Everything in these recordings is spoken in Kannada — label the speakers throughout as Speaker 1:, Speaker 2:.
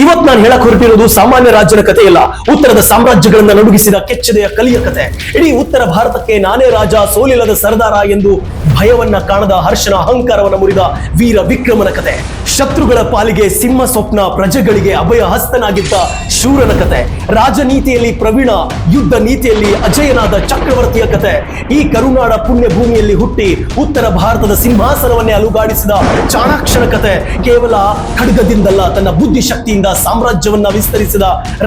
Speaker 1: ಇವತ್ತು ನಾನು ಹೇಳಕ್ ಹೊರಟಿರೋದು ಸಾಮಾನ್ಯ ರಾಜ್ಯನ ಕಥೆ ಇಲ್ಲ. ಉತ್ತರದ ಸಾಮ್ರಾಜ್ಯಗಳನ್ನ ನಡುಗಿಸಿದ ಕೆಚ್ಚದೆಯ ಕಲಿಯ ಕಥೆ ಇಡೀ ಉತ್ತರ ಭಾರತಕ್ಕೆ ನಾನೇ ರಾಜ, ಸೋಲಿಲ್ಲದ ಸರದಾರ ಎಂದು ಭಯವನ್ನ ಕಾಣದ ಹರ್ಷನ ಅಹಂಕಾರವನ್ನ ಮುರಿದ ವೀರ ವಿಕ್ರಮನ ಕತೆ. ಶತ್ರುಗಳ ಪಾಲಿಗೆ ಸಿಂಹ ಸ್ವಪ್ನ ಪ್ರಜೆಗಳಿಗೆ ಅಭಯ ಹಸ್ತನಾಗಿದ್ದ ಶೂರನ ಕತೆ. ರಾಜನೀತಿಯಲ್ಲಿ ಪ್ರವೀಣ, ಯುದ್ಧ ನೀತಿಯಲ್ಲಿ ಅಜಯನಾದ ಚಕ್ರವರ್ತಿಯ ಕತೆ. ಈ ಕರುನಾಡ ಪುಣ್ಯ ಭೂಮಿಯಲ್ಲಿ ಹುಟ್ಟಿ ಉತ್ತರ ಭಾರತದ ಸಿಂಹಾಸನವನ್ನೇ ಅಲುಗಾಡಿಸಿದ ಚಾಣಾಕ್ಷರ ಕತೆ ಕೇವಲ ಖಡ್ಗದಿಂದಲ್ಲ, ತನ್ನ ಬುದ್ಧಿಶಕ್ತಿಯಿಂದ ಸಾಮ್ರಾಜ್ಯವನ್ನ ವಿಸ್ತರಿಸಿದ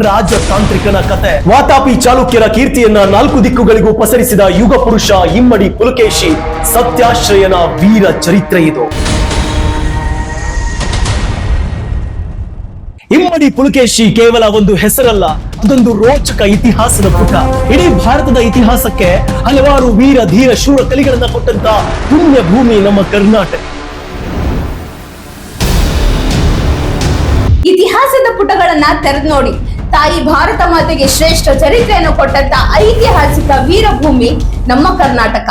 Speaker 1: ರಾಜತಾಂತ್ರಿಕನ ಕತೆ. ವಾತಾಪಿ ಚಾಲುಕ್ಯರ ಕೀರ್ತಿಯನ್ನ ನಾಲ್ಕು ದಿಕ್ಕುಗಳಿಗೂ ಪಸರಿಸಿದ ಯುಗ ಪುರುಷ ಇಮ್ಮಡಿ ಪುಲಕೇಶಿ ಸತ್ಯಾಶ್ರಯನ ವೀರ ಚರಿತ್ರೆ ಇದು. ಇಮ್ಮಡಿ ಪುಲಕೇಶಿ ಕೇವಲ ಒಂದು ಹೆಸರಲ್ಲ, ಅದೊಂದು ರೋಚಕ ಇತಿಹಾಸದ ಪುಟ. ಇಡೀ ಭಾರತದ ಇತಿಹಾಸಕ್ಕೆ ಹಲವಾರು ವೀರ ಧೀರ ಶೂರ ಕಲಿಗಳನ್ನ ಕೊಟ್ಟಂತ ಪುಣ್ಯ ಭೂಮಿ ನಮ್ಮ ಕರ್ನಾಟಕ.
Speaker 2: ತೆರೆದ್ ತೆರೆದು ನೋಡಿ. ತಾಯಿ ಭಾರತ ಮಾತೆಗೆ ಶ್ರೇಷ್ಠ ಚರಿತ್ರೆಯನ್ನು ಕೊಟ್ಟಂತ ಐತಿಹಾಸಿಕ ವೀರಭೂಮಿ ನಮ್ಮ ಕರ್ನಾಟಕ.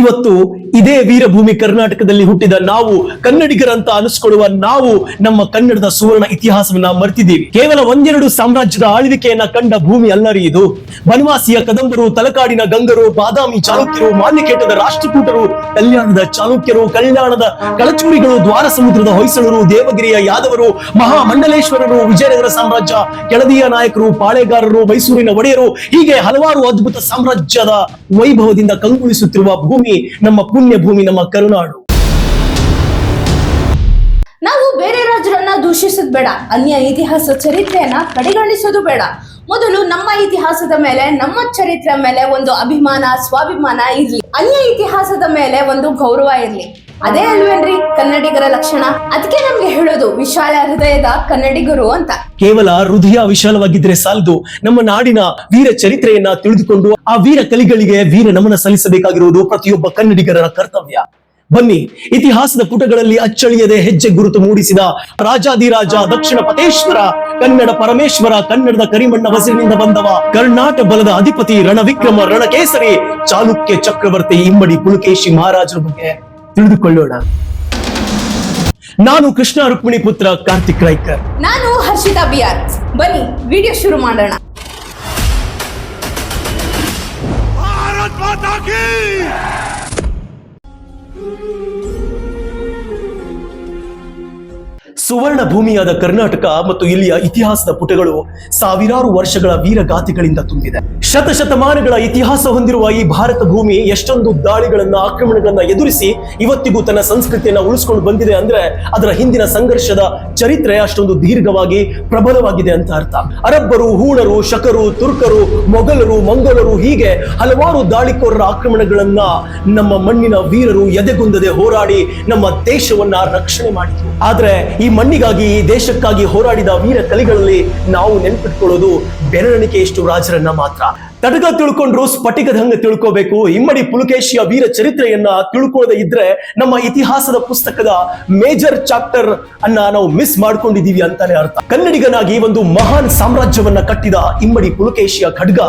Speaker 1: ಇವತ್ತು ಇದೇ ವೀರಭೂಮಿ ಕರ್ನಾಟಕದಲ್ಲಿ ಹುಟ್ಟಿದ ನಾವು, ಕನ್ನಡಿಗರಂತ ಅನಿಸ್ಕೊಳ್ಳುವ ನಾವು, ನಮ್ಮ ಕನ್ನಡದ ಸುವರ್ಣ ಇತಿಹಾಸವನ್ನ ಮರ್ತಿದ್ದೀವಿ. ಕೇವಲ ಒಂದೆರಡು ಸಾಮ್ರಾಜ್ಯದ ಆಳ್ವಿಕೆಯನ್ನ ಕಂಡ ಭೂಮಿ ಅಲ್ಲರಿ ಇದು. ಬನವಾಸಿಯ ಕದಂಬರು, ತಲಕಾಡಿನ ಗಂಗರು, ಬಾದಾಮಿ ಚಾಲುಕ್ಯರು, ಮಾನ್ಯಕೇಟದ ರಾಷ್ಟ್ರಕೂಟರು, ಕಲ್ಯಾಣದ ಚಾಲುಕ್ಯರು, ಕಲ್ಯಾಣದ ಕಳಚೂರಿಗಳು ದ್ವಾರ ಸಮುದ್ರದ ಹೊಯ್ಸಳರು, ದೇವಗಿರಿಯ ಯಾದವರು, ಮಹಾಮಂಡಲೇಶ್ವರರು, ವಿಜಯನಗರ ಸಾಮ್ರಾಜ್ಯ, ಕೆಳದಿಯ ನಾಯಕರು, ಪಾಳೆಗಾರರು, ಮೈಸೂರಿನ ಒಡೆಯರು, ಹೀಗೆ ಹಲವಾರು ಅದ್ಭುತ ಸಾಮ್ರಾಜ್ಯದ ವೈಭವದಿಂದ ಕಂಗೊಳಿಸುತ್ತಿರುವ ಭೂಮಿ ನಮ್ಮ ಪುಣ್ಯ ಭೂಮಿ ನಮ್ಮ ಕರುನಾಡು.
Speaker 2: ನಾವು ಬೇರೆ ರಾಜರನ್ನ ದೂಷಿಸೋದು ಬೇಡ. ಅನ್ಯ ಇತಿಹಾಸ ಚರಿತ್ರೆಯನ್ನ ಕಡೆಗಣಿಸೋದು ಬೇಡ. ಮೊದಲು ನಮ್ಮ ಇತಿಹಾಸದ ಮೇಲೆ, ನಮ್ಮ ಚರಿತ್ರೆ ಮೇಲೆ ಒಂದು ಅಭಿಮಾನ, ಸ್ವಾಭಿಮಾನ ಇರ್ಲಿ. ಅನ್ಯ ಇತಿಹಾಸದ ಮೇಲೆ ಒಂದು ಗೌರವ ಇರ್ಲಿ. ಅದೇ ಅಲ್ವೇನ್ರಿ? ಕನ್ನಡಿಗರ ಲಕ್ಷಣ. ಅದಕ್ಕೆ ನಮ್ಗೆ ಹೇಳೋದು ವಿಶಾಲ ಹೃದಯದ ಕನ್ನಡಿಗರು ಅಂತ.
Speaker 1: ಕೇವಲ ಹೃದಯ ವಿಶಾಲವಾಗಿದ್ರೆ ಸಾಲದು. ನಮ್ಮ ನಾಡಿನ ವೀರ ಚರಿತ್ರೆಯನ್ನ ತಿಳಿದುಕೊಂಡು ಆ ವೀರ ಕಲಿಗಳಿಗೆ ವೀರ ನಮನ ಸಲ್ಲಿಸಬೇಕಾಗಿರುವುದು ಪ್ರತಿಯೊಬ್ಬ ಕನ್ನಡಿಗರ ಕರ್ತವ್ಯ. ಬನ್ನಿ, ಇತಿಹಾಸದ ಪುಟಗಳಲ್ಲಿ ಅಚ್ಚಳಿಯದೆ ಹೆಜ್ಜೆ ಗುರುತು ಮೂಡಿಸಿದ ರಾಜಾದಿರಾಜ ದಕ್ಷಿಣ ಪತೇಶ್ವರ ಕನ್ನಡ ಪರಮೇಶ್ವರ, ಕನ್ನಡದ ಕರಿಮಣ್ಣ ಹಸಿರಿನಿಂದ ಬಂದವ ಕರ್ನಾಟ ಬಲದ ಅಧಿಪತಿ ರಣವಿಕ್ರಮ ರಣಕೇಸರಿ, ಚಾಲುಕ್ಯ ಚಕ್ರವರ್ತಿ ಇಮ್ಮಡಿ ಪುಲಕೇಶಿ ಮಹಾರಾಜರ ಬಗ್ಗೆ. ತಿಳಿದುಕೊಳ್ಳೋಣ. ನಾನು ಕೃಷ್ಣ ರುಕ್ಮಿಣಿ ಪುತ್ರ ಕಾರ್ತಿಕ್ ರೈಕರ್.
Speaker 2: ನಾನು ಹರ್ಷಿತಾ ಬಿಯಾರ್ ಬನ್ನಿ ವಿಡಿಯೋ ಶುರು ಮಾಡೋಣ.
Speaker 1: ಸುವರ್ಣ ಭೂಮಿಯಾದ ಕರ್ನಾಟಕ ಮತ್ತು ಇಲ್ಲಿಯ ಇತಿಹಾಸದ ಪುಟಗಳು ಸಾವಿರಾರು ವರ್ಷಗಳ ವೀರಗಾಥೆಗಳಿಂದ ತುಂಬಿದೆ. ಶತಶತಮಾನಗಳ ಇತಿಹಾಸ ಹೊಂದಿರುವ ಈ ಭಾರತ ಭೂಮಿ ಎಷ್ಟೊಂದು ದಾಳಿಗಳನ್ನ, ಆಕ್ರಮಣಗಳನ್ನ ಎದುರಿಸಿ ಇವತ್ತಿಗೂ ತನ್ನ ಸಂಸ್ಕೃತಿಯನ್ನ ಉಳಿಸ್ಕೊಂಡು ಬಂದಿದೆ ಅಂದ್ರೆ ಅದರ ಹಿಂದಿನ ಸಂಘರ್ಷದ ಚರಿತ್ರೆ ಅಷ್ಟೊಂದು ದೀರ್ಘವಾಗಿ ಪ್ರಬಲವಾಗಿದೆ ಅಂತ ಅರ್ಥ. ಅರಬ್ಬರು, ಹೂಣರು, ಶಕರು, ತುರ್ಕರು, ಮೊಘಲರು, ಮಂಗೋಲರು ಹೀಗೆ ಹಲವಾರು ದಾಳಿಕೋರರ ಆಕ್ರಮಣಗಳನ್ನ ನಮ್ಮ ಮಣ್ಣಿನ ವೀರರು ಎದೆಗುಂದದೆ ಹೋರಾಡಿ ನಮ್ಮ ದೇಶವನ್ನ ರಕ್ಷಣೆ ಮಾಡಿದ್ರು. ಆದ್ರೆ ಈ ಮಣ್ಣಿಗಾಗಿ ದೇಶಕ್ಕಾಗಿ ಹೋರಾಡಿದ ವೀರ ಕಲಿಗಳಲ್ಲಿ ನಾವು ನೆನ್ಪಿಟ್ಕೊಳ್ಳೋದು ಬೆರಳಿಕೆಯಷ್ಟು ರಾಜರನ್ನ ಮಾತ್ರ. ತಡಗ ತಿಳ್ಕೊಂಡ್ರು ಸ್ಫಟಿಕದ ಹಂಗ ತಿಳ್ಕೋಬೇಕು. ಇಮ್ಮಡಿ ಪುಲಕೇಶಿಯ ವೀರ ಚರಿತ್ರೆಯನ್ನ ತಿಳ್ಕೊಳ್ಳದೆ ಇದ್ರೆ ನಮ್ಮ ಇತಿಹಾಸದ ಪುಸ್ತಕದ ಮೇಜರ್ ಚಾಪ್ಟರ್ ಅನ್ನ ನಾವು ಮಿಸ್ ಮಾಡ್ಕೊಂಡಿದೀವಿ ಅಂತಾನೆ ಅರ್ಥ. ಕನ್ನಡಿಗನಾಗಿ ಒಂದು ಮಹಾನ್ ಸಾಮ್ರಾಜ್ಯವನ್ನ ಕಟ್ಟಿದ ಇಮ್ಮಡಿ ಪುಲಕೇಶಿಯ ಖಡ್ಗ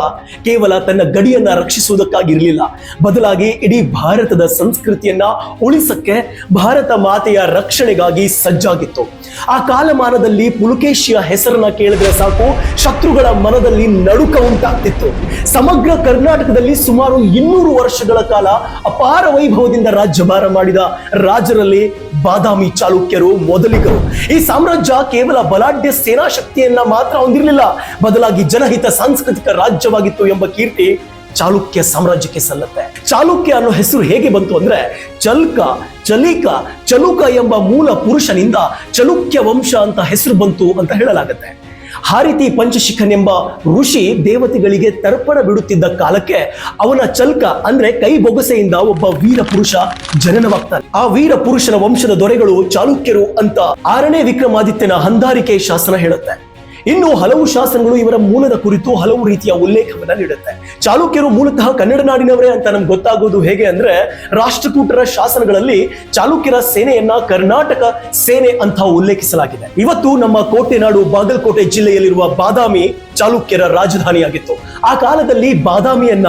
Speaker 1: ಕೇವಲ ತನ್ನ ಗಡಿಯನ್ನ ರಕ್ಷಿಸುವುದಕ್ಕಾಗಿ ಇರಲಿಲ್ಲ ಬದಲಾಗಿ ಇಡೀ ಭಾರತದ ಸಂಸ್ಕೃತಿಯನ್ನ ಉಳಿಸಕ್ಕೆ ಭಾರತ ಮಾತೆಯ ರಕ್ಷಣೆಗಾಗಿ ಸಜ್ಜಾಗಿತ್ತು. ಆ ಕಾಲಮಾನದಲ್ಲಿ ಪುಲಕೇಶಿಯ ಹೆಸರನ್ನ ಕೇಳಿದ್ರೆ ಸಾಕು, ಶತ್ರುಗಳ ಮನದಲ್ಲಿ ನಡುಕ ಉಂಟಾಗ್ತಿತ್ತು. ಸಮಗ್ರ ಕರ್ನಾಟಕದಲ್ಲಿ ಸುಮಾರು ಇನ್ನೂರು ವರ್ಷಗಳ ಕಾಲ ಅಪಾರ ವೈಭವದಿಂದ ರಾಜ್ಯಭಾರ ಮಾಡಿದ ರಾಜರಲ್ಲಿ ಬಾದಾಮಿ ಚಾಲುಕ್ಯರು, ಮೊದಲಿಗರು. ಈ ಸಾಮ್ರಾಜ್ಯ ಕೇವಲ ಬಲಾಢ್ಯ ಸೇನಾ ಶಕ್ತಿಯನ್ನ ಮಾತ್ರ ಹೊಂದಿರಲಿಲ್ಲ, ಬದಲಾಗಿ ಜನಹಿತ ಸಾಂಸ್ಕೃತಿಕ ರಾಜ್ಯವಾಗಿತ್ತು ಎಂಬ ಕೀರ್ತಿ ಚಾಲುಕ್ಯ ಸಾಮ್ರಾಜ್ಯಕ್ಕೆ ಸಲ್ಲತ್ತೆ. ಚಾಲುಕ್ಯ ಅನ್ನೋ ಹೆಸರು ಹೇಗೆ ಬಂತು ಅಂದ್ರೆ, ಚಲ್ಕ, ಚಲಿಕ, ಚಲುಕ ಎಂಬ ಮೂಲ ಪುರುಷನಿಂದ ಚಲುಕ್ಯ ವಂಶ ಅಂತ ಹೆಸರು ಬಂತು ಅಂತ ಹೇಳಲಾಗತ್ತೆ. ಹಾರಿತಿ ಪಂಚಶಿಖನೆಂಬ ಋಷಿ ದೇವತೆಗಳಿಗೆ ತರ್ಪಣ ಬಿಡುತ್ತಿದ್ದ ಕಾಲಕ್ಕೆ ಅವನ ಚಲ್ಕ ಅಂದ್ರೆ ಕೈ ಬೊಗಸೆಯಿಂದ ಒಬ್ಬ ವೀರ ಪುರುಷ ಜನನವಾಗ್ತಾನೆ. ಆ ವೀರ ಪುರುಷನ ವಂಶದ ದೊರೆಗಳು ಚಾಲುಕ್ಯರು ಅಂತ ಆರನೇ ವಿಕ್ರಮಾದಿತ್ಯನ ಹಂದಾರಿಕೆ ಶಾಸನ ಹೇಳುತ್ತೆ. ಇನ್ನು ಹಲವು ಶಾಸನಗಳು ಇವರ ಮೂಲದ ಕುರಿತು ಹಲವು ರೀತಿಯ ಉಲ್ಲೇಖವನ್ನ ನೀಡುತ್ತೆ. ಚಾಲುಕ್ಯರು ಮೂಲತಃ ಕನ್ನಡ ನಾಡಿನವರೇ ಅಂತ ನಮ್ಗೆ ಗೊತ್ತಾಗೋದು ಹೇಗೆ ಅಂದ್ರೆ ರಾಷ್ಟ್ರಕೂಟರ ಶಾಸನಗಳಲ್ಲಿ ಚಾಲುಕ್ಯರ ಸೇನೆಯನ್ನ ಕರ್ನಾಟಕ ಸೇನೆ ಅಂತ ಉಲ್ಲೇಖಿಸಲಾಗಿದೆ. ಇವತ್ತು ನಮ್ಮ ಕೋಟೆನಾಡು ಬಾಗಲಕೋಟೆ ಜಿಲ್ಲೆಯಲ್ಲಿರುವ ಬಾದಾಮಿ ಚಾಲುಕ್ಯರ ರಾಜಧಾನಿಯಾಗಿತ್ತು. ಆ ಕಾಲದಲ್ಲಿ ಬಾದಾಮಿಯನ್ನ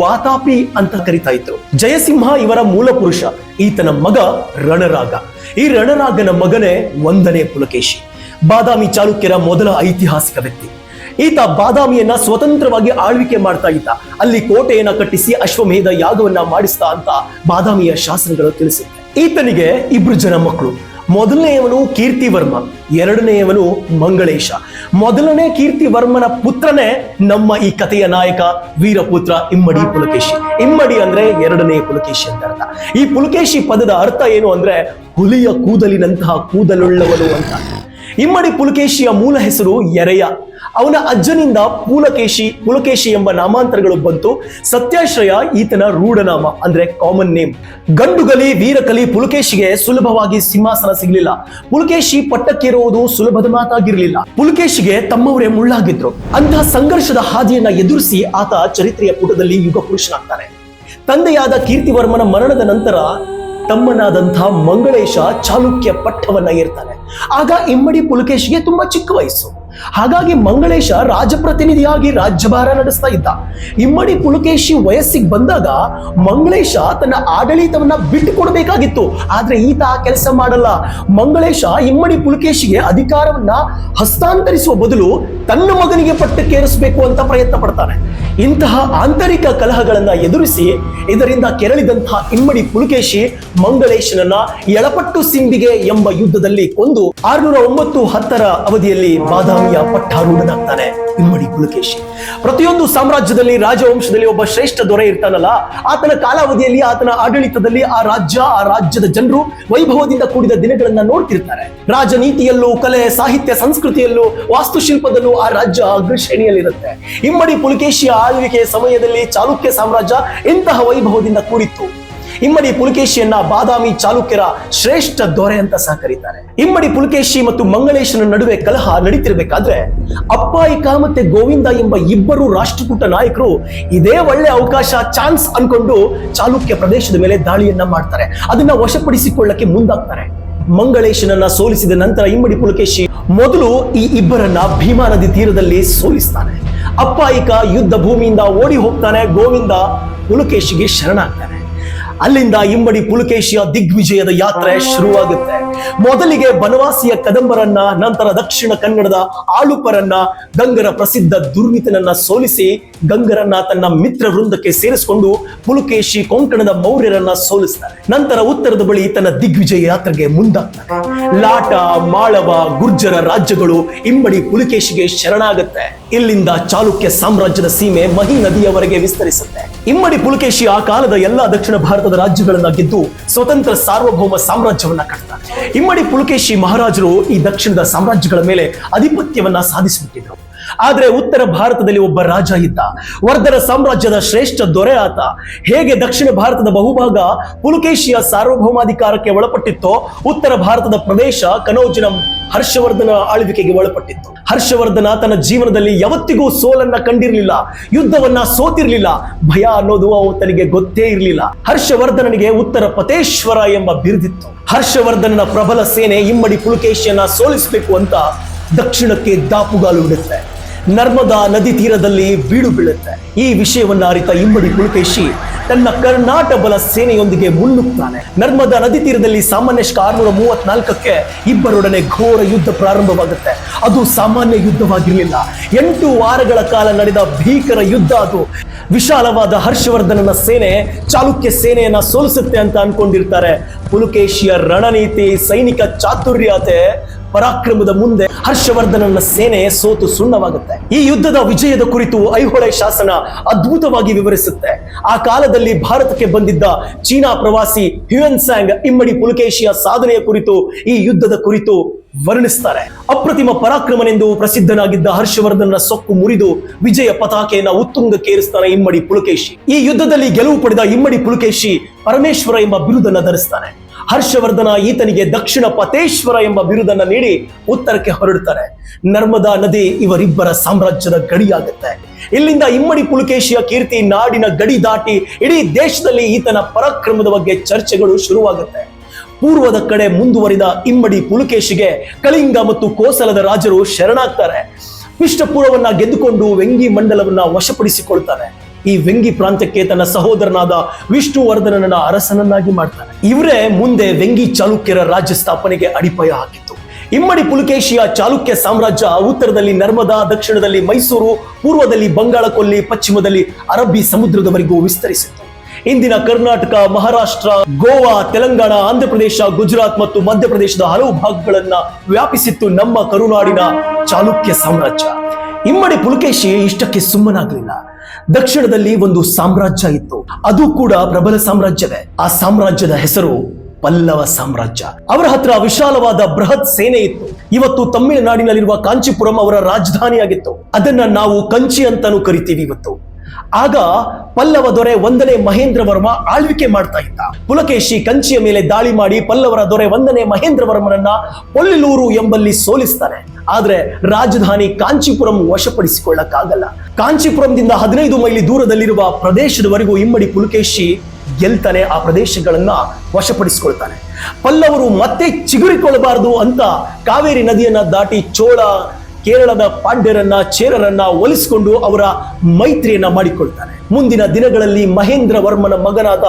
Speaker 1: ವಾತಾಪಿ ಅಂತ ಕರಿತಾ ಇದ್ರು. ಜಯಸಿಂಹ ಇವರ ಮೂಲ ಪುರುಷ, ಈತನ ಮಗ ರಣರಾಗ. ಈ ರಣರಾಗನ ಮಗನೇ ಒಂದನೇ ಪುಲಕೇಶಿ. ಬಾದಾಮಿ ಚಾಲುಕ್ಯರ ಮೊದಲ ಐತಿಹಾಸಿಕ ವ್ಯಕ್ತಿ. ಈತ ಬಾದಾಮಿಯನ್ನ ಸ್ವತಂತ್ರವಾಗಿ ಆಳ್ವಿಕೆ ಮಾಡ್ತಾ ಇದ್ದ. ಅಲ್ಲಿ ಕೋಟೆಯನ್ನ ಕಟ್ಟಿಸಿ ಅಶ್ವಮೇಧ ಯಾಗವನ್ನ ಮಾಡಿಸ್ತಾ ಅಂತ ಬಾದಾಮಿಯ ಶಾಸನಗಳು ತಿಳಿಸುತ್ತೆ. ಈತನಿಗೆ ಇಬ್ರು ಜನ ಮಕ್ಕಳು ಮೊದಲನೆಯವನು ಕೀರ್ತಿವರ್ಮ, ಎರಡನೆಯವನು ಮಂಗಳೇಶ. ಮೊದಲನೇ ಕೀರ್ತಿವರ್ಮನ ಪುತ್ರನೇ ನಮ್ಮ ಈ ಕಥೆಯ ನಾಯಕ ವೀರಪುತ್ರ ಇಮ್ಮಡಿ ಪುಲಕೇಶಿ. ಇಮ್ಮಡಿ ಅಂದ್ರೆ ಎರಡನೇ ಪುಲಕೇಶಿ ಅಂತ ಅರ್ಥ. ಈ ಪುಲಕೇಶಿ ಪದದ ಅರ್ಥ ಏನು ಅಂದ್ರೆ ಹುಲಿಯ ಕೂದಲಿನಂತಹ ಕೂದಲುಳ್ಳವನು ಅಂತ. ಇಮ್ಮಡಿ ಪುಲಕೇಶಿಯ ಮೂಲ ಹೆಸರು ಎರೆಯ ಅವನ ಅಜ್ಜನಿಂದ ಪುಲಕೇಶಿ ಪುಲಕೇಶಿ ಎಂಬ ನಾಮಾಂತರಗಳು ಬಂತು. ಸತ್ಯಾಶ್ರಯ ಈತನ ರೂಢನಾಮ, ಅಂದ್ರೆ ಕಾಮನ್ ನೇಮ್ ಗಂಡುಗಲಿ, ವೀರಕಲಿ ಪುಲಕೇಶಿಗೆ ಸುಲಭವಾಗಿ ಸಿಂಹಾಸನ ಸಿಗಲಿಲ್ಲ. ಪುಲಕೇಶಿ ಪಟ್ಟಕ್ಕೇರುವುದು ಸುಲಭದ ಮಾತಾಗಿರಲಿಲ್ಲ. ಪುಲಕೇಶಿಗೆ ತಮ್ಮವರೇ ಮುಳ್ಳಾಗಿದ್ರು. ಅಂತಹ ಸಂಘರ್ಷದ ಹಾದಿಯನ್ನ ಎದುರಿಸಿ ಆತ ಚರಿತ್ರೆಯ ಪುಟದಲ್ಲಿ ಯುಗ ಪುರುಷನಾಗ್ತಾನೆ ತಂದೆಯಾದ ಕೀರ್ತಿವರ್ಮನ ಮರಣದ ನಂತರ ತಮ್ಮನಾದಂತಹ ಮಂಗಳೇಶ ಚಾಲುಕ್ಯ ಪಟ್ಟವನ್ನ ಏರ್ತಾನೆ. ಆಗ ಇಮ್ಮಡಿ ಪುಲಕೇಶಿಗೆ ತುಂಬಾ ಚಿಕ್ಕ ವಯಸ್ಸು. ಹಾಗಾಗಿ ಮಂಗಳೇಶ ರಾಜಪ್ರತಿನಿಧಿಯಾಗಿ ರಾಜ್ಯಭಾರ ನಡೆಸ್ತಾ ಇದ್ದ. ಇಮ್ಮಡಿ ಪುಲಕೇಶಿ ವಯಸ್ಸಿಗೆ ಬಂದಾಗ ಮಂಗಳೇಶ ತನ್ನ ಆಡಳಿತವನ್ನ ಬಿಟ್ಟು ಕೊಡಬೇಕಾಗಿತ್ತು ಆದ್ರೆ ಈತ ಆ ಕೆಲಸ ಮಾಡಲ್ಲ. ಮಂಗಳೇಶ ಇಮ್ಮಡಿ ಪುಲಕೇಶಿಗೆ ಅಧಿಕಾರವನ್ನ ಹಸ್ತಾಂತರಿಸುವ ಬದಲು ತನ್ನ ಮಗನಿಗೆ ಪಟ್ಟಕ್ಕೇರಿಸಬೇಕು ಅಂತ ಪ್ರಯತ್ನ ಪಡ್ತಾನೆ. ಇಂತಹ ಆಂತರಿಕ ಕಲಹಗಳನ್ನ ಎದುರಿಸಿ ಇದರಿಂದ ಕೆರಳಿದಂತಹ ಇಮ್ಮಡಿ ಪುಲಕೇಶಿ ಮಂಗಳೇಶನನ್ನ ಎಳಪಟ್ಟು ಸಿಂಬಿಗೆ ಎಂಬ ಯುದ್ಧದಲ್ಲಿ ಕೊಂದು ಆರ್ನೂರ ಒಂಬತ್ತು ಹತ್ತರ ಅವಧಿಯಲ್ಲಿ ಬಾದಾಮಿಯ ಪಟ್ಟಾರೂಢನಾಗ್ತಾನೆ. ಇಮ್ಮಡಿ ಪುಲಕೇಶಿ. ಪ್ರತಿಯೊಂದು ಸಾಮ್ರಾಜ್ಯದಲ್ಲಿ ರಾಜವಂಶದಲ್ಲಿ ಒಬ್ಬ ಶ್ರೇಷ್ಠ ದೊರೆ ಇರ್ತಾನಲ್ಲ, ಆತನ ಕಾಲಾವಧಿಯಲ್ಲಿ ಆತನ ಆಡಳಿತದಲ್ಲಿ ಆ ರಾಜ್ಯ, ಆ ರಾಜ್ಯದ ಜನರು ವೈಭವದಿಂದ ಕೂಡಿದ ದಿನಗಳನ್ನ ನೋಡ್ತಿರ್ತಾರೆ. ರಾಜನೀತಿಯಲ್ಲೂ, ಕಲೆ, ಸಾಹಿತ್ಯ, ಸಂಸ್ಕೃತಿಯಲ್ಲೂ, ವಾಸ್ತುಶಿಲ್ಪದಲ್ಲೂ ಆ ರಾಜ್ಯ ಅಗ್ರಶ್ರೇಣಿಯಲ್ಲಿರುತ್ತೆ. ಇಮ್ಮಡಿ ಪುಲಕೇಶಿಯ ಆಳ್ವಿಕೆಯ ಸಮಯದಲ್ಲಿ ಚಾಲುಕ್ಯ ಸಾಮ್ರಾಜ್ಯ ಇಂತಹ ವೈಭವದಿಂದ ಕೂಡಿತ್ತು? ಇಮ್ಮಡಿ ಪುಲಕೇಶಿಯನ್ನ ಬಾದಾಮಿ ಚಾಲುಕ್ಯರ ಶ್ರೇಷ್ಠ ದೊರೆ ಅಂತ ಸಹ ಕರೀತಾರೆ. ಇಮ್ಮಡಿ ಪುಲಕೇಶಿ ಮತ್ತು ಮಂಗಳೇಶನ ನಡುವೆ ಕಲಹ ನಡೀತಿರ್ಬೇಕಾದ್ರೆ ಅಪ್ಪಾಯಿಕ ಮತ್ತೆ ಗೋವಿಂದ ಎಂಬ ಇಬ್ಬರು ರಾಷ್ಟ್ರಕೂಟ ನಾಯಕರು ಇದೇ ಒಳ್ಳೆ ಅವಕಾಶ, ಚಾನ್ಸ್ ಅನ್ಕೊಂಡು ಚಾಲುಕ್ಯ ಪ್ರದೇಶದ ಮೇಲೆ ದಾಳಿಯನ್ನ ಮಾಡ್ತಾರೆ. ಅದನ್ನ ವಶಪಡಿಸಿಕೊಳ್ಳಕ್ಕೆ ಮುಂದಾಗ್ತಾರೆ. ಮಂಗಳೇಶನನ್ನ ಸೋಲಿಸಿದ ನಂತರ ಇಮ್ಮಡಿ ಪುಲಕೇಶಿ ಮೊದಲು ಈ ಇಬ್ಬರನ್ನ ಭೀಮಾ ನದಿ ತೀರದಲ್ಲಿ ಸೋಲಿಸ್ತಾನೆ. ಅಪ್ಪಾಯಿಕ ಯುದ್ಧ ಭೂಮಿಯಿಂದ ಓಡಿ ಹೋಗ್ತಾನೆ, ಗೋವಿಂದ ಪುಲಕೇಶಿಗೆ ಶರಣಾಗ್ತಾನೆ. ಅಲ್ಲಿಂದ ಇಮ್ಮಡಿ ಪುಲಕೇಶಿಯ ದಿಗ್ವಿಜಯದ ಯಾತ್ರೆ ಶುರುವಾಗುತ್ತೆ. ಮೊದಲಿಗೆ ಬನವಾಸಿಯ ಕದಂಬರನ್ನ ನಂತರ ದಕ್ಷಿಣ ಕನ್ನಡದ ಆಳುಪರನ್ನ ಗಂಗರ ಪ್ರಸಿದ್ಧ ದುರ್ಮಿತನನ್ನ ಸೋಲಿಸಿ ಗಂಗರನ್ನ ತನ್ನ ಮಿತ್ರ ವೃಂದಕ್ಕೆ ಸೇರಿಸಿಕೊಂಡು ಪುಲಕೇಶಿ ಕೊಂಕಣದ ಮೌರ್ಯರನ್ನ ಸೋಲಿಸ್ತಾರೆ. ನಂತರ ಉತ್ತರದ ಬಳಿ ತನ್ನ ದಿಗ್ವಿಜಯ ಯಾತ್ರೆಗೆ ಮುಂದಾಗ್ತಾರೆ. ಲಾಟ, ಮಾಳವ, ಗುರ್ಜರ ರಾಜ್ಯಗಳು ಇಮ್ಮಡಿ ಪುಲಕೇಶಿಗೆ ಶರಣಾಗುತ್ತೆ. ಇಲ್ಲಿಂದ ಚಾಲುಕ್ಯ ಸಾಮ್ರಾಜ್ಯದ ಸೀಮೆ ಮಹಿ ನದಿಯವರೆಗೆ ವಿಸ್ತರಿಸುತ್ತೆ. ಇಮ್ಮಡಿ ಪುಲಕೇಶಿ ಆ ಕಾಲದ ಎಲ್ಲಾ ದಕ್ಷಿಣ ಭಾರತದ ರಾಜ್ಯಗಳನ್ನ ಗೆದ್ದು ಸ್ವತಂತ್ರ ಸಾರ್ವಭೌಮ ಸಾಮ್ರಾಜ್ಯವನ್ನ ಕಟ್ತಾರೆ. ಇಮ್ಮಡಿ ಪುಲಕೇಶಿ ಮಹಾರಾಜರು ಈ ದಕ್ಷಿಣದ ಸಾಮ್ರಾಜ್ಯಗಳ ಮೇಲೆ ಆಧಿಪತ್ಯವನ್ನ ಸಾಧಿಸಿಬಿಟ್ಟಿದ್ರು. ಆದ್ರೆ ಉತ್ತರ ಭಾರತದಲ್ಲಿ ಒಬ್ಬ ರಾಜ ಇದ್ದ. ವರ್ಧನ ಸಾಮ್ರಾಜ್ಯದ ಶ್ರೇಷ್ಠ ದೊರೆ ಆತ. ಹೇಗೆ ದಕ್ಷಿಣ ಭಾರತದ ಬಹುಭಾಗ ಪುಲಕೇಶಿಯ ಸಾರ್ವಭೌಮಾಧಿಕಾರಕ್ಕೆ ಒಳಪಟ್ಟಿತ್ತೋ, ಉತ್ತರ ಭಾರತದ ಪ್ರದೇಶ ಕನೌಜಿನ ಹರ್ಷವರ್ಧನ ಆಳ್ವಿಕೆಗೆ ಒಳಪಟ್ಟಿತ್ತು. ಹರ್ಷವರ್ಧನ ತನ್ನ ಜೀವನದಲ್ಲಿ ಯಾವತ್ತಿಗೂ ಸೋಲನ್ನ ಕಂಡಿರಲಿಲ್ಲ, ಯುದ್ಧವನ್ನ ಸೋತಿರ್ಲಿಲ್ಲ. ಭಯ ಅನ್ನೋದು ಅವತನಿಗೆ ಗೊತ್ತೇ ಇರಲಿಲ್ಲ. ಹರ್ಷವರ್ಧನನಿಗೆ ಉತ್ತರ ಪತೇಶ್ವರ ಎಂಬ ಬಿರುದಿತ್ತು. ಹರ್ಷವರ್ಧನನ ಪ್ರಬಲ ಸೇನೆ ಇಮ್ಮಡಿ ಪುಲಕೇಶಿಯನ್ನ ಸೋಲಿಸಬೇಕು ಅಂತ ದಕ್ಷಿಣಕ್ಕೆ ದಾಪುಗಾಲು ಇಡುತ್ತೆ ನರ್ಮದಾ ನದಿ ತೀರದಲ್ಲಿ ಬೀಡು ಬೀಳುತ್ತೆ. ಈ ವಿಷಯವನ್ನು ಅರಿತ ಇಮ್ಮಡಿ ಪುಲಕೇಶಿ ತನ್ನ ಕರ್ನಾಟ ಬಲ ಸೇನೆಯೊಂದಿಗೆ ಮುನ್ನುಗ್ತಾನೆ. ನರ್ಮದಾ ನದಿ ತೀರದಲ್ಲಿ ಸಾಮಾನ್ಯ ಆರ್ನೂರ ಮೂವತ್ನಾಲ್ಕಕ್ಕೆ ಇಬ್ಬರೊಡನೆ ಘೋರ ಯುದ್ಧ ಪ್ರಾರಂಭವಾಗುತ್ತೆ. ಅದು ಸಾಮಾನ್ಯ ಯುದ್ಧವಾಗಿರಲಿಲ್ಲ. ಎಂಟು ವಾರಗಳ ಕಾಲ ನಡೆದ ಭೀಕರ ಯುದ್ಧ ಅದು. ವಿಶಾಲವಾದ ಹರ್ಷವರ್ಧನನ ಸೇನೆ ಚಾಲುಕ್ಯ ಸೇನೆಯನ್ನ ಸೋಲಿಸುತ್ತೆ ಅಂತ ಅನ್ಕೊಂಡಿರ್ತಾರೆ. ಪುಲಕೇಶಿಯ ರಣನೀತಿ, ಸೈನಿಕ ಚಾತುರ್ಯತೆ ಪರಾಕ್ರಮದ ಮುಂದೆ ಹರ್ಷವರ್ಧನನ ಸೇನೆ ಸೋತು ಸುಣ್ಣವಾಗುತ್ತೆ. ಈ ಯುದ್ಧದ ವಿಜಯದ ಕುರಿತು ಐಹೊಳೆ ಶಾಸನ ಅದ್ಭುತವಾಗಿ ವಿವರಿಸುತ್ತೆ. ಆ ಕಾಲದಲ್ಲಿ ಭಾರತಕ್ಕೆ ಬಂದಿದ್ದ ಚೀನಾ ಪ್ರವಾಸಿ ಹ್ಯೂಯನ್ ಸ್ಯಾಂಗ್ ಇಮ್ಮಡಿ ಪುಲಕೇಶಿಯ ಸಾಧನೆಯ ಕುರಿತು ಈ ಯುದ್ಧದ ಕುರಿತು ವರ್ಣಿಸ್ತಾರೆ. ಅಪ್ರತಿಮ ಪರಾಕ್ರಮನೆಂದು ಪ್ರಸಿದ್ಧನಾಗಿದ್ದ ಹರ್ಷವರ್ಧನ ಸೊಕ್ಕು ಮುರಿದು ವಿಜಯ ಪತಾಕೆಯನ್ನ ಉತ್ತುಂಗಕ್ಕೇರಿಸ್ತಾನೆ ಇಮ್ಮಡಿ ಪುಲಕೇಶಿ. ಈ ಯುದ್ಧದಲ್ಲಿ ಗೆಲುವು ಪಡೆದ ಇಮ್ಮಡಿ ಪುಲಕೇಶಿ ಪರಮೇಶ್ವರ ಎಂಬ ಬಿರುದನ್ನ ಧರಿಸ್ತಾನೆ. ಹರ್ಷವರ್ಧನ ಈತನಿಗೆ ದಕ್ಷಿಣ ಪತೇಶ್ವರ ಎಂಬ ಬಿರುದನ್ನ ನೀಡಿ ಉತ್ತರಕ್ಕೆ ಹೊರಡ್ತಾರೆ ನರ್ಮದಾ ನದಿ ಇವರಿಬ್ಬರ ಸಾಮ್ರಾಜ್ಯದ ಗಡಿಯಾಗುತ್ತೆ. ಇಲ್ಲಿಂದ ಇಮ್ಮಡಿ ಪುಲಕೇಶಿಯ ಕೀರ್ತಿ ನಾಡಿನ ಗಡಿ ದಾಟಿ ಇಡೀ ದೇಶದಲ್ಲಿ ಈತನ ಪರಾಕ್ರಮದ ಬಗ್ಗೆ ಚರ್ಚೆಗಳು ಶುರುವಾಗುತ್ತೆ. ಪೂರ್ವದ ಕಡೆ ಮುಂದುವರಿದ ಇಮ್ಮಡಿ ಪುಲಕೇಶಿಗೆ ಕಳಿಂಗ ಮತ್ತು ಕೋಸಲದ ರಾಜರು ಶರಣಾಗ್ತಾರೆ. ಪಿಷ್ಟಪುರವನ್ನ ಗೆದ್ದುಕೊಂಡು ವೆಂಗಿ ಮಂಡಲವನ್ನ ವಶಪಡಿಸಿಕೊಳ್ತಾರೆ. ಈ ವೆಂಗಿ ಪ್ರಾಂತ್ಯಕ್ಕೆ ತನ್ನ ಸಹೋದರನಾದ ವಿಷ್ಣುವರ್ಧನನ ಅರಸನನ್ನಾಗಿ ಮಾಡ್ತಾನೆ. ಇವರೇ ಮುಂದೆ ವೆಂಗಿ ಚಾಲುಕ್ಯರ ರಾಜ್ಯ ಸ್ಥಾಪನೆಗೆ ಅಡಿಪಾಯ ಹಾಕಿತ್ತು. ಇಮ್ಮಡಿ ಪುಲಕೇಶಿಯ ಚಾಲುಕ್ಯ ಸಾಮ್ರಾಜ್ಯ ಉತ್ತರದಲ್ಲಿ ನರ್ಮದಾ, ದಕ್ಷಿಣದಲ್ಲಿ ಮೈಸೂರು, ಪೂರ್ವದಲ್ಲಿ ಬಂಗಾಳ ಕೊಲ್ಲಿ ಪಶ್ಚಿಮದಲ್ಲಿ ಅರಬ್ಬಿ ಸಮುದ್ರದವರೆಗೂ ವಿಸ್ತರಿಸಿತ್ತು. ಇಂದಿನ ಕರ್ನಾಟಕ, ಮಹಾರಾಷ್ಟ್ರ, ಗೋವಾ, ತೆಲಂಗಾಣ, ಆಂಧ್ರಪ್ರದೇಶ, ಗುಜರಾತ್ ಮತ್ತು ಮಧ್ಯಪ್ರದೇಶದ ಹಲವು ಭಾಗಗಳನ್ನ ವ್ಯಾಪಿಸಿತ್ತು ನಮ್ಮ ಕರುನಾಡಿನ ಚಾಲುಕ್ಯ ಸಾಮ್ರಾಜ್ಯ. ಇಮ್ಮಡಿ ಪುಲಕೇಶಿ ಇಷ್ಟಕ್ಕೆ ಸುಮ್ಮನಾಗಲಿಲ್ಲ. ದಕ್ಷಿಣದಲ್ಲಿ ಒಂದು ಸಾಮ್ರಾಜ್ಯ ಇತ್ತು. ಅದು ಕೂಡ ಪ್ರಬಲ ಸಾಮ್ರಾಜ್ಯವೇ. ಆ ಸಾಮ್ರಾಜ್ಯದ ಹೆಸರು ಪಲ್ಲವ ಸಾಮ್ರಾಜ್ಯ. ಅವರ ಹತ್ರ ವಿಶಾಲವಾದ ಬೃಹತ್ ಸೇನೆ ಇತ್ತು. ಇವತ್ತು ತಮಿಳುನಾಡಿನಲ್ಲಿರುವ ಕಾಂಚೀಪುರಂ ಅವರ ರಾಜಧಾನಿಯಾಗಿತ್ತು. ಅದನ್ನ ನಾವು ಕಂಚಿ ಅಂತಾನೂ ಕರಿತೀವಿ ಇವತ್ತು. ಆಗ ಪಲ್ಲವ ದೊರೆ ಒಂದನೇ ಮಹೇಂದ್ರ ವರ್ಮ ಆಳ್ವಿಕೆ ಮಾಡ್ತಾ ಇದ್ದ. ಪುಲಕೇಶಿ ಕಂಚಿಯ ಮೇಲೆ ದಾಳಿ ಮಾಡಿ ಪಲ್ಲವರ ದೊರೆ ಒಂದನೇ ಮಹೇಂದ್ರ ವರ್ಮನನ್ನ ಪೊಳ್ಳಿಲೂರು ಎಂಬಲ್ಲಿ ಸೋಲಿಸ್ತಾನೆ. ಆದ್ರೆ ರಾಜಧಾನಿ ಕಾಂಚೀಪುರಂ ವಶಪಡಿಸಿಕೊಳ್ಳಕ್ಕಾಗಲ್ಲ. ಕಾಂಚೀಪುರಂದಿಂದ ಹದಿನೈದು ಮೈಲಿ ದೂರದಲ್ಲಿರುವ ಪ್ರದೇಶದವರೆಗೂ ಇಮ್ಮಡಿ ಪುಲಕೇಶಿ ಗೆಲ್ತಾನೆ, ಆ ಪ್ರದೇಶಗಳನ್ನ ವಶಪಡಿಸಿಕೊಳ್ತಾನೆ. ಪಲ್ಲವರು ಮತ್ತೆ ಚಿಗುರಿಕೊಳ್ಳಬಾರದು ಅಂತ ಕಾವೇರಿ ನದಿಯನ್ನ ದಾಟಿ ಚೋಳ ಕೇರಳದ ಪಾಂಡ್ಯರನ್ನ, ಚೇರರನ್ನ ಒಲಿಸಿಕೊಂಡು ಅವರ ಮೈತ್ರಿಯನ್ನ ಮಾಡಿಕೊಳ್ತಾರೆ. ಮುಂದಿನ ದಿನಗಳಲ್ಲಿ ಮಹೇಂದ್ರ ವರ್ಮನ ಮಗನಾದ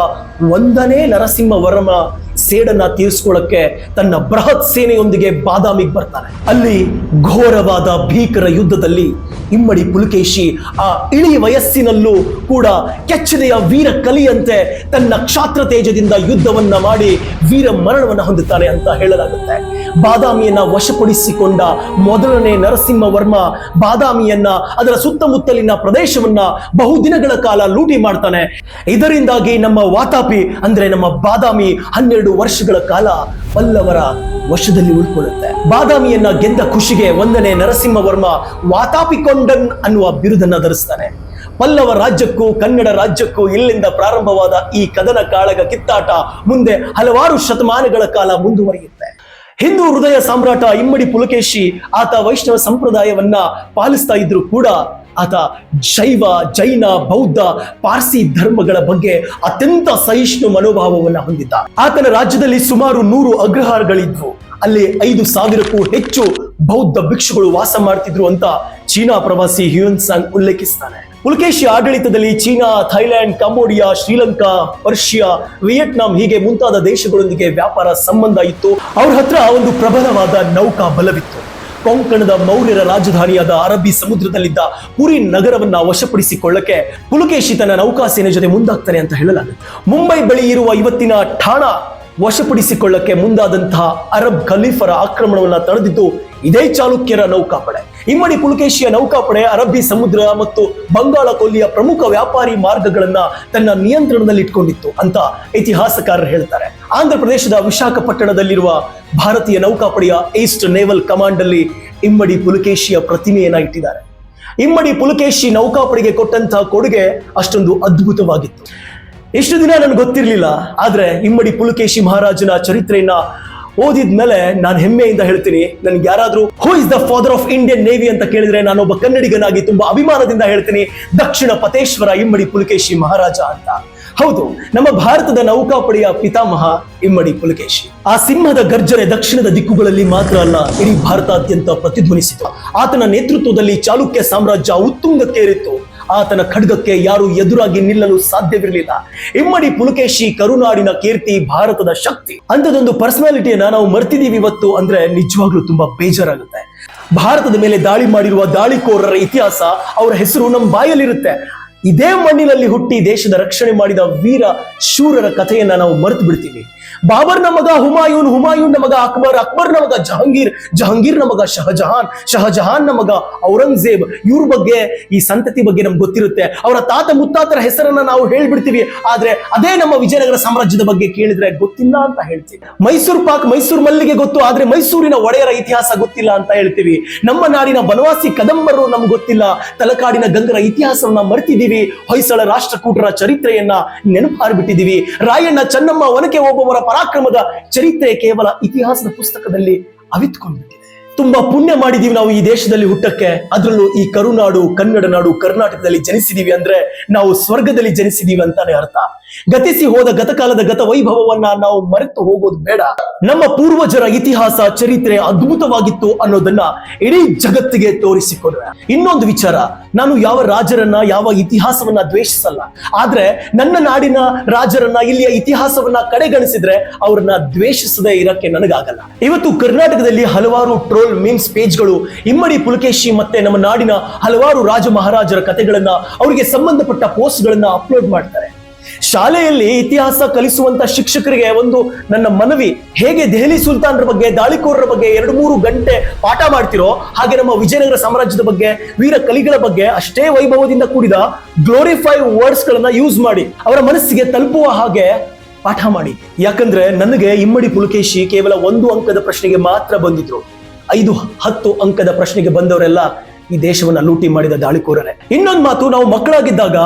Speaker 1: ಒಂದನೇ ನರಸಿಂಹವರ್ಮ ಸೇಡನ್ನ ತೀರಿಸಿಕೊಳ್ಳಕ್ಕೆ ತನ್ನ ಬೃಹತ್ ಸೇನೆಯೊಂದಿಗೆ ಬಾದಾಮಿಗೆ ಬರ್ತಾನೆ. ಅಲ್ಲಿ ಘೋರವಾದ ಭೀಕರ ಯುದ್ಧದಲ್ಲಿ ಇಮ್ಮಡಿ ಪುಲಕೇಶಿ ಆ ಇಳಿ ವಯಸ್ಸಿನಲ್ಲೂ ಕೂಡ ಕೆಚ್ಚದೆಯ ವೀರ ಕಲಿಯಂತೆ ತನ್ನ ಕ್ಷಾತ್ರ ತೇಜದಿಂದ ಯುದ್ಧವನ್ನ ಮಾಡಿ ವೀರ ಮರಣವನ್ನ ಹೊಂದುತ್ತಾನೆ ಅಂತ ಹೇಳಲಾಗುತ್ತೆ. ಬಾದಾಮಿಯನ್ನ ವಶಪಡಿಸಿಕೊಂಡ ಮೊದಲನೇ ನರಸಿಂಹವರ್ಮ ಬಾದಾಮಿಯನ್ನ ಅದರ ಸುತ್ತಮುತ್ತಲಿನ ಪ್ರದೇಶವನ್ನ ಬಹುದಿನಗಳ ಕಾಲ ಲೂಟಿ ಮಾಡ್ತಾನೆ. ಇದರಿಂದಾಗಿ ನಮ್ಮ ವಾತಾಪಿ ಅಂದ್ರೆ ನಮ್ಮ ಬಾದಾಮಿ ಹನ್ನೆರಡು ವರ್ಷಗಳ ಕಾಲ ಪಲ್ಲವರ ವಶದಲ್ಲಿ ಉಳ್ಕೊಳ್ಳುತ್ತೆ. ಬಾದಾಮಿಯನ್ನ ಗೆದ್ದ ಖುಷಿಗೆ ಒಂದನೇ ನರಸಿಂಹ ವರ್ಮ ವಾತಾಪಿಕೊಂಡನ್ ಅನ್ನುವ ಬಿರುದನ್ನ ಧರಿಸ್ತಾನೆ. ಪಲ್ಲವ ರಾಜ್ಯಕ್ಕೂ, ಕನ್ನಡ ರಾಜ್ಯಕ್ಕೂ ಇಲ್ಲಿಂದ ಪ್ರಾರಂಭವಾದ ಈ ಕದನ ಕಾಳಗ ಕಿತ್ತಾಟ ಮುಂದೆ ಹಲವಾರು ಶತಮಾನಗಳ ಕಾಲ ಮುಂದುವರಿಯುತ್ತೆ. ಹಿಂದೂ ಹೃದಯ ಸಾಮ್ರಾಟ ಇಮ್ಮಡಿ ಪುಲಕೇಶಿ ಆತ ವೈಷ್ಣವ ಸಂಪ್ರದಾಯವನ್ನ ಪಾಲಿಸ್ತಾ ಇದ್ರು ಕೂಡ ಆತ ಜೈವ, ಜೈನ, ಬೌದ್ಧ, ಪಾರ್ಸಿ ಧರ್ಮಗಳ ಬಗ್ಗೆ ಅತ್ಯಂತ ಸಹಿಷ್ಣು ಮನೋಭಾವವನ್ನು ಹೊಂದಿದ್ದ. ಆತನ ರಾಜ್ಯದಲ್ಲಿ ಸುಮಾರು ನೂರು ಅಗ್ರಹಾರಗಳಿದ್ವು. ಅಲ್ಲಿ ಐದು ಸಾವಿರಕ್ಕೂ ಹೆಚ್ಚು ಬೌದ್ಧ ಭಿಕ್ಷುಗಳು ವಾಸ ಮಾಡ್ತಿದ್ರು ಅಂತ ಚೀನಾ ಪ್ರವಾಸಿ ಹ್ಯೂನ್ ಸಾಂಗ್ ಉಲ್ಲೇಖಿಸ್ತಾನೆ. ಪುಲಕೇಶಿ ಆಡಳಿತದಲ್ಲಿ China, Thailand, Cambodia, Sri Lanka, Persia, Vietnam ಹೀಗೆ ಮುಂತಾದ ದೇಶಗಳೊಂದಿಗೆ ವ್ಯಾಪಾರ ಸಂಬಂಧ ಇತ್ತು. ಅವ್ರ ಹತ್ರ ಒಂದು ಪ್ರಬಲವಾದ ನೌಕಾ ಬಲವಿತ್ತು. ಕೊಂಕಣದ ಮೌರ್ಯರ ರಾಜಧಾನಿಯಾದ ಅರಬ್ಬಿ ಸಮುದ್ರದಲ್ಲಿದ್ದ ಪುರಿ ನಗರವನ್ನ ವಶಪಡಿಸಿಕೊಳ್ಳಕ್ಕೆ ಪುಲಕೇಶಿ ತನ್ನ ನೌಕಾಸೇನೆ ಜೊತೆ ಮುಂದಾಗ್ತಾನೆ ಅಂತ ಹೇಳಲಾಗುತ್ತೆ. ಮುಂಬೈ ಬಳಿ ಇರುವ ಇವತ್ತಿನ ಠಾಣಾ ವಶಪಡಿಸಿಕೊಳ್ಳಕ್ಕೆ ಮುಂದಾದಂತಹ ಅರಬ್ ಖಲೀಫರ ಆಕ್ರಮಣವನ್ನ ತಡೆದಿದ್ದು ಇದೇ ಚಾಲುಕ್ಯರ ನೌಕಾಪಡೆ. ಇಮ್ಮಡಿ ಪುಲಕೇಶಿಯ ನೌಕಾಪಡೆ ಅರಬ್ಬಿ ಸಮುದ್ರ ಮತ್ತು ಬಂಗಾಳ ಕೊಲ್ಲಿಯ ಪ್ರಮುಖ ವ್ಯಾಪಾರಿ ಮಾರ್ಗಗಳನ್ನ ತನ್ನ ನಿಯಂತ್ರಣದಲ್ಲಿ ಇಟ್ಕೊಂಡಿತ್ತು ಅಂತ ಇತಿಹಾಸಕಾರರು ಹೇಳ್ತಾರೆ. ಆಂಧ್ರ ಪ್ರದೇಶದ ವಿಶಾಖಪಟ್ಟಣದಲ್ಲಿರುವ ಭಾರತೀಯ ನೌಕಾಪಡೆಯ ಈಸ್ಟ್ ನೇವಲ್ ಕಮಾಂಡ್ ಅಲ್ಲಿ ಇಮ್ಮಡಿ ಪುಲಕೇಶಿಯ ಪ್ರತಿಮೆಯನ್ನ ಇಟ್ಟಿದ್ದಾರೆ. ಇಮ್ಮಡಿ ಪುಲಕೇಶಿ ನೌಕಾಪಡೆಗೆ ಕೊಟ್ಟಂತಹ ಕೊಡುಗೆ ಅಷ್ಟೊಂದು ಅದ್ಭುತವಾಗಿತ್ತು. ಇಷ್ಟು ದಿನ ನನಗೆ ಗೊತ್ತಿರಲಿಲ್ಲ, ಆದ್ರೆ ಇಮ್ಮಡಿ ಪುಲಕೇಶಿ ಮಹಾರಾಜನ ಚರಿತ್ರೆಯನ್ನ ಓದಿದ್ಮೇಲೆ ನಾನು ಹೆಮ್ಮೆಯಿಂದ ಹೇಳ್ತೀನಿ, ನನ್ಗೆ ಯಾರಾದ್ರೂ who is the father of Indian navy ಅಂತ ಕೇಳಿದ್ರೆ ನಾನೊಬ್ಬ ಕನ್ನಡಿಗನಾಗಿ ತುಂಬಾ ಅಭಿಮಾನದಿಂದ ಹೇಳ್ತೀನಿ, ದಕ್ಷಿಣ ಪತೇಶ್ವರ ಇಮ್ಮಡಿ ಪುಲಕೇಶಿ ಮಹಾರಾಜ ಅಂತ. ಹೌದು, ನಮ್ಮ ಭಾರತದ ನೌಕಾಪಡೆಯ ಪಿತಾಮಹ ಇಮ್ಮಡಿ ಪುಲಕೇಶಿ. ಆ ಸಿಂಹದ ಗರ್ಜನೆ ದಕ್ಷಿಣದ ದಿಕ್ಕುಗಳಲ್ಲಿ ಮಾತ್ರ ಅಲ್ಲ, ಇಡೀ ಭಾರತಾದ್ಯಂತ ಪ್ರತಿಧ್ವನಿಸಿತು. ಆತನ ನೇತೃತ್ವದಲ್ಲಿ ಚಾಲುಕ್ಯ ಸಾಮ್ರಾಜ್ಯ ಉತ್ತುಂಗಕ್ಕೇರಿತ್ತು. ಆತನ ಖಡ್ಗಕ್ಕೆ ಯಾರು ಎದುರಾಗಿ ನಿಲ್ಲಲು ಸಾಧ್ಯವಿರಲಿಲ್ಲ. ಇಮ್ಮಡಿ ಪುಲಕೇಶಿ ಕರುನಾಡಿನ ಕೀರ್ತಿ ಭಾರತದ ಶಕ್ತಿ. ಅಂತದೊಂದು ಪರ್ಸನಾಲಿಟಿಯನ್ನ ನಾವು ಮರ್ತಿದೀವಿ ಇವತ್ತು ಅಂದ್ರೆ ನಿಜವಾಗ್ಲೂ ತುಂಬಾ ಬೇಜಾರಾಗುತ್ತೆ. ಭಾರತದ ಮೇಲೆ ದಾಳಿ ಮಾಡಿರುವ ದಾಳಿಕೋರರ ಇತಿಹಾಸ ಅವರ ಹೆಸರು ನಮ್ಮ ಬಾಯಲ್ಲಿರುತ್ತೆ. ಇದೇ ಮಣ್ಣಿನಲ್ಲಿ ಹುಟ್ಟಿ ದೇಶದ ರಕ್ಷಣೆ ಮಾಡಿದ ವೀರ ಶೂರರ ಕಥೆಯನ್ನ ನಾವು ಮರೆತು ಬಿಡ್ತೀವಿ ಬಾಬರ್ನ ಮಗ ಹುಮಾಯೂನ್ ಹುಮಾಯೂನ್ ಮಗ ಅಕ್ಬರ್ ಅಕ್ಬರ್ನ ಮಗ ಜಹಾಂಗೀರ್ ಜಹಾಂಗೀರ್ನ ಮಗ ಶಹಜಹಾನ್ ಶಹಜಹಾನ್ನ ಮಗ ಔರಂಗಜೇಬ್. ಇವ್ರ ಬಗ್ಗೆ ಈ ಸಂತತಿ ಬಗ್ಗೆ ನಮ್ಗೆ ಗೊತ್ತಿರುತ್ತೆ. ಅವರ ತಾತ ಮುತ್ತಾತರ ಹೆಸರನ್ನ ನಾವು ಹೇಳ್ಬಿಡ್ತೀವಿ. ಆದ್ರೆ ಅದೇ ನಮ್ಮ ವಿಜಯನಗರ ಸಾಮ್ರಾಜ್ಯದ ಬಗ್ಗೆ ಕೇಳಿದ್ರೆ ಗೊತ್ತಿಲ್ಲ ಅಂತ ಹೇಳ್ತೀವಿ. ಮೈಸೂರು ಪಾಕ್, ಮೈಸೂರು ಮಲ್ಲಿಗೆ ಗೊತ್ತು, ಆದ್ರೆ ಮೈಸೂರಿನ ಒಡೆಯರ ಇತಿಹಾಸ ಗೊತ್ತಿಲ್ಲ ಅಂತ ಹೇಳ್ತೀವಿ. ನಮ್ಮ ನಾಡಿನ ಬನವಾಸಿ ಕದಂಬರು ನಮ್ಗೆ ಗೊತ್ತಿಲ್ಲ. ತಲಕಾಡಿನ ಗಂಗರ ಇತಿಹಾಸವನ್ನ ಮರ್ತಿದ್ದೀವಿ ಹೊಯ್ಸಳ ರಾಷ್ಟ್ರಕೂಟರ ಚರಿತ್ರೆಯನ್ನ ನೆನಪಾರ್ಬಿಟ್ಟಿದೀವಿ ರಾಯಣ್ಣ ಚೆನ್ನಮ್ಮ ಒನಕೆ ಓಬವ್ವರ ಅವರ ಪರಾಕ್ರಮದ ಚರಿತ್ರೆ ಕೇವಲ ಇತಿಹಾಸದ ಪುಸ್ತಕದಲ್ಲಿ ಅವಿತ್ಕೊಂಡ್ಬಿಟ್ಟಿದೆ. ತುಂಬಾ ಪುಣ್ಯ ಮಾಡಿದೀವಿ ನಾವು ಈ ದೇಶದಲ್ಲಿ ಹುಟ್ಟಕ್ಕೆ. ಅದರಲ್ಲೂ ಈ ಕರುನಾಡು, ಕನ್ನಡ ನಾಡು, ಕರ್ನಾಟಕದಲ್ಲಿ ಜನಿಸಿದೀವಿ ಅಂದ್ರೆ ನಾವು ಸ್ವರ್ಗದಲ್ಲಿ ಜನಿಸಿದೀವಿ ಅಂತಾನೆ ಅರ್ಥ. ಗತಿಸಿ ಹೋದ ಗತಕಾಲದ ಗತ ವೈಭವವನ್ನ ನಾವು ಮರೆತು ಹೋಗೋದು ಬೇಡ. ನಮ್ಮ ಪೂರ್ವಜರ ಇತಿಹಾಸ, ಚರಿತ್ರೆ ಅದ್ಭುತವಾಗಿತ್ತು ಅನ್ನೋದನ್ನ ಇಡೀ ಜಗತ್ತಿಗೆ ತೋರಿಸಿಕೊಡುವೆ. ಇನ್ನೊಂದು ವಿಚಾರ, ನಾನು ಯಾವ ರಾಜರನ್ನ, ಯಾವ ಇತಿಹಾಸವನ್ನ ದ್ವೇಷಿಸಲ್ಲ. ಆದ್ರೆ ನನ್ನ ನಾಡಿನ ರಾಜರನ್ನ, ಇಲ್ಲಿಯ ಇತಿಹಾಸವನ್ನ ಕಡೆಗಣಿಸಿದ್ರೆ ಅವ್ರನ್ನ ದ್ವೇಷಿಸದೇ ಇರಕ್ಕೆ ನನಗಾಗಲ್ಲ. ಇವತ್ತು ಕರ್ನಾಟಕದಲ್ಲಿ ಹಲವಾರು ಟ್ರೋಲ್ ಮೀಮ್ಸ್ ಪೇಜ್ಗಳು ಇಮ್ಮಡಿ ಪುಲಕೇಶಿ ಮತ್ತೆ ನಮ್ಮ ನಾಡಿನ ಹಲವಾರು ರಾಜ ಮಹಾರಾಜರ ಕಥೆಗಳನ್ನ ಅವರಿಗೆ ಸಂಬಂಧಪಟ್ಟ ಪೋಸ್ಟ್ಗಳನ್ನ ಅಪ್ಲೋಡ್ ಮಾಡ್ತಾರೆ. ಶಾಲೆಯಲ್ಲಿ ಇತಿಹಾಸ ಕಲಿಸುವಂತ ಶಿಕ್ಷಕರಿಗೆ ಒಂದು ನನ್ನ ಮನವಿ, ಹೇಗೆ ದೆಹಲಿ ಸುಲ್ತಾನರ ಬಗ್ಗೆ, ದಾಳಿಕೋರರ ಬಗ್ಗೆ ಎರಡು ಮೂರು ಗಂಟೆ ಪಾಠ ಮಾಡ್ತಿರೋ ಹಾಗೆ ನಮ್ಮ ವಿಜಯನಗರ ಸಾಮ್ರಾಜ್ಯದ ಬಗ್ಗೆ, ವೀರ ಕಲಿಗಳ ಬಗ್ಗೆ ಅಷ್ಟೇ ವೈಭವದಿಂದ ಕೂಡಿದ ಗ್ಲೋರಿಫೈ ವರ್ಡ್ಸ್ ಗಳನ್ನ ಯೂಸ್ ಮಾಡಿ, ಅವರ ಮನಸ್ಸಿಗೆ ತಲುಪುವ ಹಾಗೆ ಪಾಠ ಮಾಡಿ. ಯಾಕಂದ್ರೆ ನನಗೆ ಇಮ್ಮಡಿ ಪುಲಕೇಶಿ ಕೇವಲ ಒಂದು ಅಂಕದ ಪ್ರಶ್ನೆಗೆ ಮಾತ್ರ ಬಂದಿದ್ರು. ಐದು ಹತ್ತು ಅಂಕದ ಪ್ರಶ್ನೆಗೆ ಬಂದವರೆಲ್ಲ ಈ ದೇಶವನ್ನ ಲೂಟಿ ಮಾಡಿದ ದಾಳಿಕೋರರೇ. ಇನ್ನೊಂದು ಮಾತು ನಾವು ಮಕ್ಕಳಾಗಿದ್ದಾಗ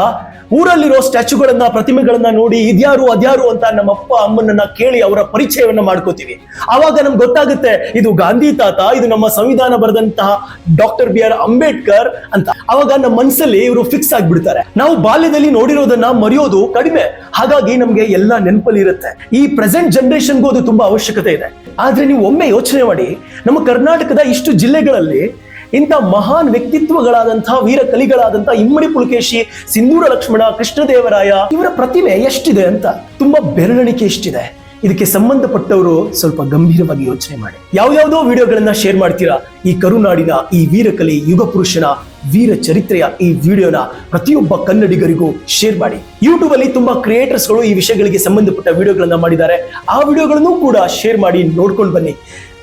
Speaker 1: ಊರಲ್ಲಿರೋ ಸ್ಟ್ಯಾಚುಗಳನ್ನ ಪ್ರತಿಮೆಗಳನ್ನ ನೋಡಿ ಇದ್ಯಾರು, ಅದ್ಯಾರು ಅಂತ ನಮ್ಮ ಅಪ್ಪ ಅಮ್ಮನನ್ನ ಕೇಳಿ ಅವರ ಪರಿಚಯವನ್ನ ಮಾಡ್ಕೋತೀವಿ. ಆವಾಗ ನಮ್ಗೆ ಗೊತ್ತಾಗುತ್ತೆ, ಇದು ಗಾಂಧಿ ತಾತ, ಇದು ನಮ್ಮ ಸಂವಿಧಾನ ಬರೆದಂತಹ ಡಾಕ್ಟರ್ ಬಿ ಆರ್ ಅಂಬೇಡ್ಕರ್ ಅಂತ. ಅವಾಗ ನಮ್ಮ ಮನಸ್ಸಲ್ಲಿ ಇವರು ಫಿಕ್ಸ್ ಆಗ್ಬಿಡ್ತಾರೆ. ನಾವು ಬಾಲ್ಯದಲ್ಲಿ ನೋಡಿರೋದನ್ನ ಮರೆಯೋದು ಕಡಿಮೆ. ಹಾಗಾಗಿ ನಮ್ಗೆ ಎಲ್ಲ ನೆನಪಲ್ಲಿ ಇರುತ್ತೆ. ಈ ಪ್ರೆಸೆಂಟ್ ಜನರೇಷನ್ಗೂ ಅದು ತುಂಬಾ ಅವಶ್ಯಕತೆ ಇದೆ. ಆದ್ರೆ ನೀವು ಒಮ್ಮೆ ಯೋಚನೆ ಮಾಡಿ, ನಮ್ಮ ಕರ್ನಾಟಕದ ಇಷ್ಟು ಜಿಲ್ಲೆಗಳಲ್ಲಿ ಇಂಥ ಮಹಾನ್ ವ್ಯಕ್ತಿತ್ವಗಳಾದಂತಹ ವೀರ ಕಲಿಗಳಾದಂತಹ ಇಮ್ಮಡಿ ಪುಲಕೇಶಿ, ಸಿಂಧೂರ ಲಕ್ಷ್ಮಣ, ಕೃಷ್ಣದೇವರಾಯ, ಇವರ ಪ್ರತಿಮೆ ಎಷ್ಟಿದೆ ಅಂತ ತುಂಬಾ ಬೆರಳಿಕೆ ಎಷ್ಟಿದೆ. ಇದಕ್ಕೆ ಸಂಬಂಧಪಟ್ಟವರು ಸ್ವಲ್ಪ ಗಂಭೀರವಾಗಿ ಯೋಚನೆ ಮಾಡಿ. ಯಾವ್ಯಾವುದೋ ವಿಡಿಯೋಗಳನ್ನ ಶೇರ್ ಮಾಡ್ತೀರಾ? ಈ ಕರುನಾಡಿನ ಈ ವೀರಕಲಿ ಯುಗ ಪುರುಷನ ವೀರ ಚರಿತ್ರೆಯ ಈ ವಿಡಿಯೋನ ಪ್ರತಿಯೊಬ್ಬ ಕನ್ನಡಿಗರಿಗೂ ಶೇರ್ ಮಾಡಿ. ಯೂಟ್ಯೂಬ್ ಅಲ್ಲಿ ತುಂಬಾ ಕ್ರಿಯೇಟರ್ಸ್ಗಳು ಈ ವಿಷಯಗಳಿಗೆ ಸಂಬಂಧಪಟ್ಟ ವಿಡಿಯೋಗಳನ್ನ ಮಾಡಿದ್ದಾರೆ. ಆ ವಿಡಿಯೋಗಳನ್ನು ಕೂಡ ಶೇರ್ ಮಾಡಿ ನೋಡ್ಕೊಂಡು ಬನ್ನಿ.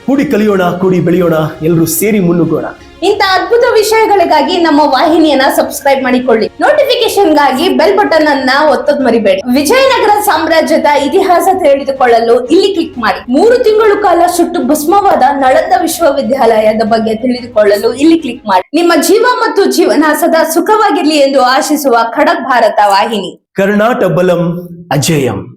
Speaker 1: ಕೂಡಿ ಕಲಿಯೋಣ, ಕೂಡಿ ಬೆಳೆಯೋಣ ಎಲ್ಲರೂ ಸೇರಿ ಮುನ್ನುಗ್ಗೋಣ.
Speaker 2: ಇಂಥ ಅದ್ಭುತ ವಿಷಯಗಳಿಗಾಗಿ ನಮ್ಮ ವಾಹಿನಿಯನ್ನ ಸಬ್ಸ್ಕ್ರೈಬ್ ಮಾಡಿಕೊಳ್ಳಿ. ನೋಟಿಫಿಕೇಶನ್ಗಾಗಿ ಬೆಲ್ ಬಟನ್ ಅನ್ನ ಒತ್ತದ್ ಮರಿಬೇಡಿ. ವಿಜಯನಗರ ಸಾಮ್ರಾಜ್ಯದ ಇತಿಹಾಸ ತಿಳಿದುಕೊಳ್ಳಲು ಇಲ್ಲಿ ಕ್ಲಿಕ್ ಮಾಡಿ. ಮೂರು ತಿಂಗಳು ಕಾಲ ಸುಟ್ಟು ಭಸ್ಮವಾದ ನಳಂದ ವಿಶ್ವವಿದ್ಯಾಲಯದ ಬಗ್ಗೆ ತಿಳಿದುಕೊಳ್ಳಲು ಇಲ್ಲಿ ಕ್ಲಿಕ್ ಮಾಡಿ. ನಿಮ್ಮ ಜೀವ ಮತ್ತು ಜೀವನ ಸದಾ ಸುಖವಾಗಿರ್ಲಿ ಎಂದು ಆಶಿಸುವ ಖಡಕ್ ಭಾರತ ವಾಹಿನಿ.
Speaker 1: ಕರ್ನಾಟ ಬಲಂ ಅಜೇಯಂ.